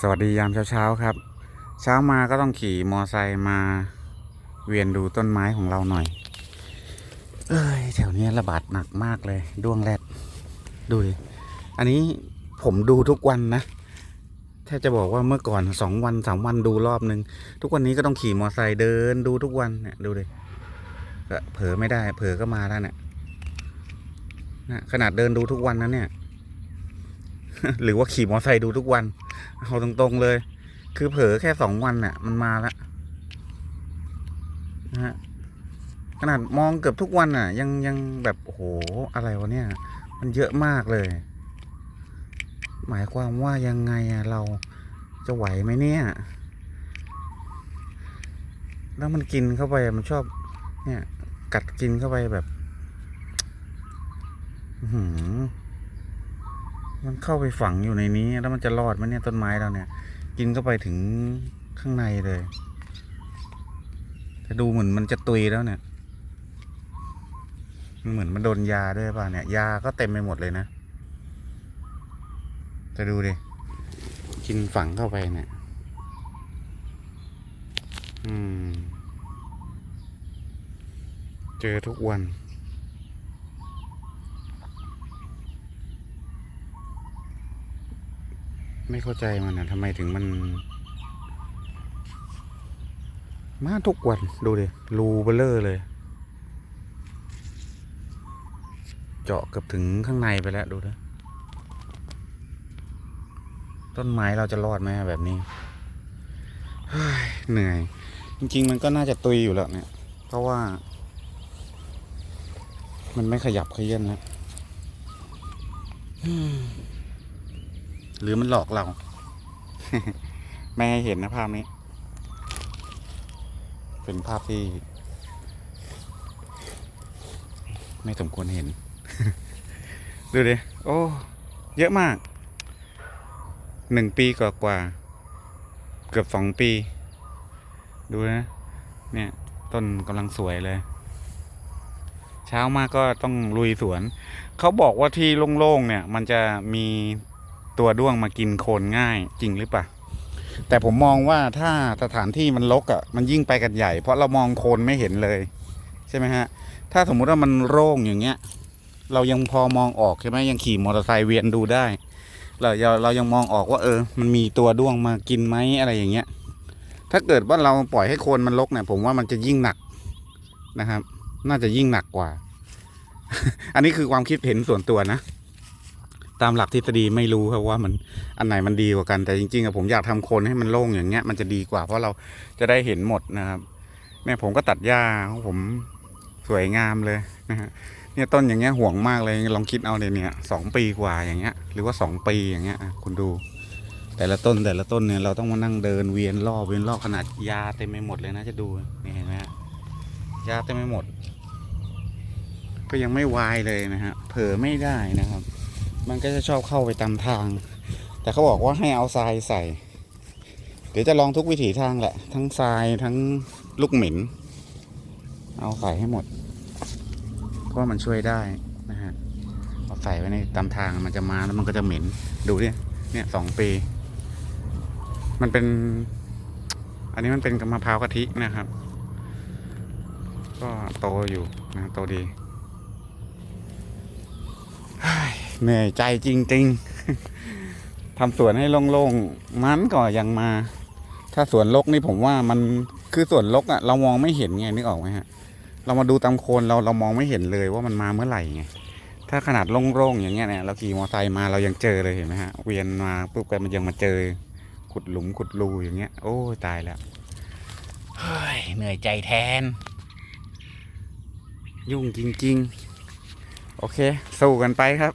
สวัสดียามเช้าๆครับ เช้ามาก็ต้องขี่มอไซค์มา เวียนดูต้นไม้ของเราหน่อย เอ้ยแถวเนี้ยระบาดหนักมากเลยด้วงแรดดูดิอันนี้ผมดูทุกวันนะแทบจะบอกว่าเมื่อก่อนสองวันสามวันดูรอบหนึ่งทุกวันนี้ก็ต้องขี่มอไซค์เดินดูทุกวันเนี่ยดูดิก็เผลอไม่ได้ เผลอก็มาแล้วเนี่ยนะขนาดเดินดูทุกวันนะเนี่ย หรือว่าขี่มอไซค์ดูทุกวัน เอาตรงๆเลย คือเผลอแค่สองวันน่ะมันมาแล้วนะฮะขนาดมองเกือบทุกวันน่ะ ยังยังแบบโอ้โหอะไรวะเนี่ย มันเยอะมากเลย หมายความว่ายังไงอะเราจะไหวไหมเนี่ย แล้วมันกินเข้าไปมันชอบ เนี่ย กัดกินเข้าไปแบบ อื้อหือ มันเข้าไปฝังอยู่ในนี้ แล้วมันจะรอดไหมเนี่ยต้นไม้เราเนี่ย กินเข้าไปถึงข้างในเลยแต่ดูเหมือนมันจะตุยแล้วเนี่ย มันเหมือนมันโดนยาด้วยป่ะเนี่ย ยาก็เต็มไปหมดเลยนะจะดูดิ กินฝังเข้าไปเนี่ย อืม เจอทุกวัน ไม่เข้าใจมันนะทำไมถึงมัน มาทุกวัน ดูดิรูเบลเลอร์เลย เจาะเกือบถึงข้างในไปแล้วดูนะต้นไม้เราจะรอดไหมแบบนี้เหนื่อย จริง ๆ มันก็น่าจะตุยอยู่แล้วเนี่ย เพราะว่า มันไม่ขยับขยื่นแล้ว หรือมันหลอกเรา ไม่ให้เห็นนะภาพนี้ เป็นภาพที่ ไม่สมควรเห็น ดูดิโอ้ เยอะมาก หนึ่งปีกว่ากว่า เกือบสองปี ดูนะ เนี่ย ต้นกำลังสวยเลยเช้ามาก็ต้องลุยสวน เขาบอกว่าที่โล่งๆเนี่ย มันจะมี ตัวด้วงมากินโคนง่ายจริงหรือเปล่าแต่ผมมองว่าถ้าสถานที่มันรกอะ่ะมันยิ่งไปกันใหญ่ เพราะเรามองโคนไม่เห็นเลย ใช่ไหมฮะ ถ้าสมมุติว่ามันโล่งอย่างเงี้ย เรายังพอมองออกใช่ไหมยังขี่มอเตอร์ไซค์เวียนดูได้เราเราเรายังมองออกว่า เออ มันมีตัวด้วงมากินไหมอะไรอย่างเงี้ย ถ้าเกิดว่าเราปล่อยให้โคนมันรกเนี่ยผมว่ามันจะยิ่งหนักนะครับ น่าจะยิ่งหนักกว่า อันนี้คือความคิดเห็นส่วนตัวนะ ตามหลักทฤษฎีไม่รู้ครับว่ามันอันไหนมันดีกว่ากัน แต่จริงๆอะผมอยากทำโคนให้มันโล่งอย่างเงี้ยมันจะดีกว่า เพราะเราจะได้เห็นหมดนะครับเนี่ยผมก็ตัดหญ้าของผมสวยงามเลยนะฮะเนี่ยต้นอย่างเงี้ยห่วงมากเลยลองคิดเอาเลยเนี่ยสองปีกว่าอย่างเงี้ย หรือว่าสองปีอย่างเงี้ยคุณดู แต่ละต้นแต่ละต้นเนี่ยเราต้องมานั่งเดินเวียนรอบเวียนรอบขนาดยาเต็มไปหมดเลยนะจะดูนี่เห็นไหมฮะยาเต็มไปหมด ก็ยังไม่วายเลยนะฮะเผลอไม่ได้นะครับ มันก็จะชอบเข้าไปตามทาง แต่เขาบอกว่าให้เอาทรายใส่ เดี๋ยวจะลองทุกวิถีทางแหละ ทั้งทรายทั้งลูกหม็นเอาใส่ให้หมด เพราะมันช่วยได้นะฮะเอาใส่ไว้ในตามทางมันจะมาแล้วมันก็จะเหม็นดูเนี่ยเนี่ยสองปี มันเป็น อันนี้มันเป็นมะพร้าวกะทินะครับ ก็โตอยู่นะโตดี เหนื่อยใจจริง ๆ ทำสวนให้โล่งๆ มันก็ยังมา ถ้าสวนรกนี่ผมว่ามันคือสวนรกอะเรามองไม่เห็นไงนึกออกไหมฮะ เรามาดูตามโคนเราเรามองไม่เห็นเลยว่ามันมาเมื่อไหร่ไง ถ้าขนาดโล่งๆอย่างเงี้ยเนี่ยเราขี่มอเตอร์ไซค์มาเรายังเจอเลยเห็นไหมฮะ เวียนมาปุ๊บกันมันยังมาเจอ ขุดหลุมขุดรูอย่างเงี้ย โอ้ตายแล้วเฮ้ยเหนื่อยใจแทน ยุ่งจริง ๆ โอเค สู้กันไปครับ